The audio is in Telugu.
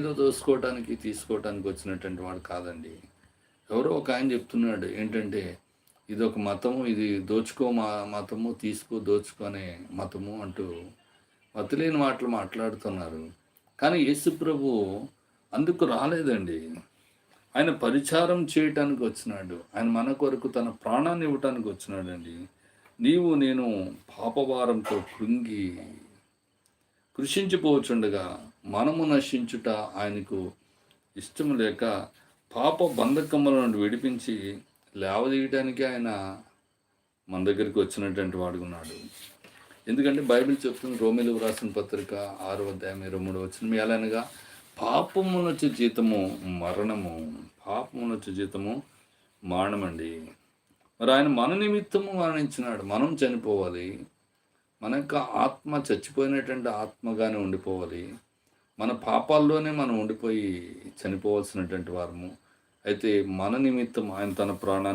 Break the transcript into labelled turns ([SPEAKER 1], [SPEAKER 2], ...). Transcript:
[SPEAKER 1] ఏదో దోసుకోవటానికి తీసుకోవటానికి వచ్చినటువంటి వాడు కాదండి. ఎవరో ఒక ఆయన చెప్తున్నాడు ఏంటంటే ఇది ఒక మతము ఇది దోచుకో మా మతము తీసుకో దోచుకో అనే మతము అంటూ మతలేని మాటలు మాట్లాడుతున్నారు. కానీ యేసు ప్రభు అందుకు రాలేదండి. ఆయన పరిచారం చేయటానికి వచ్చినాడు. ఆయన మన కొరకు తన ప్రాణాన్ని ఇవ్వటానికి వచ్చినాడండి. నీవు నేను పాపభారంతో కృంగి కృషించిపోవచ్చుండగా మనము నశించుట ఆయనకు ఇష్టం లేక పాప బంధకమ్మలను నుండి విడిపించి లేవదీయటానికి ఆయన మన దగ్గరికి వచ్చినటువంటి వాడుకున్నాడు ఎందుకంటే బైబిల్ చెప్తుంది రోమిలు వ్రాసిన పత్రిక ఆరో అధ్యాయం ఇరవై మూడు వచ్చిన ఎలానగా పాపమునొచ్చు జీతము మరణము పాపమునొచ్చు జీతము మరణమండి మరి ఆయన మన నిమిత్తము మరణించినాడు మనం చనిపోవాలి. మన యొక్క ఆత్మ చచ్చిపోయినటువంటి ఆత్మగానే ఉండిపోవాలి. మన పాపాల్లోనే మనం ఉండిపోయి చనిపోవాల్సినటువంటి వారము. అయితే మన నిమిత్తం ఆయన తన ప్రాణాన్ని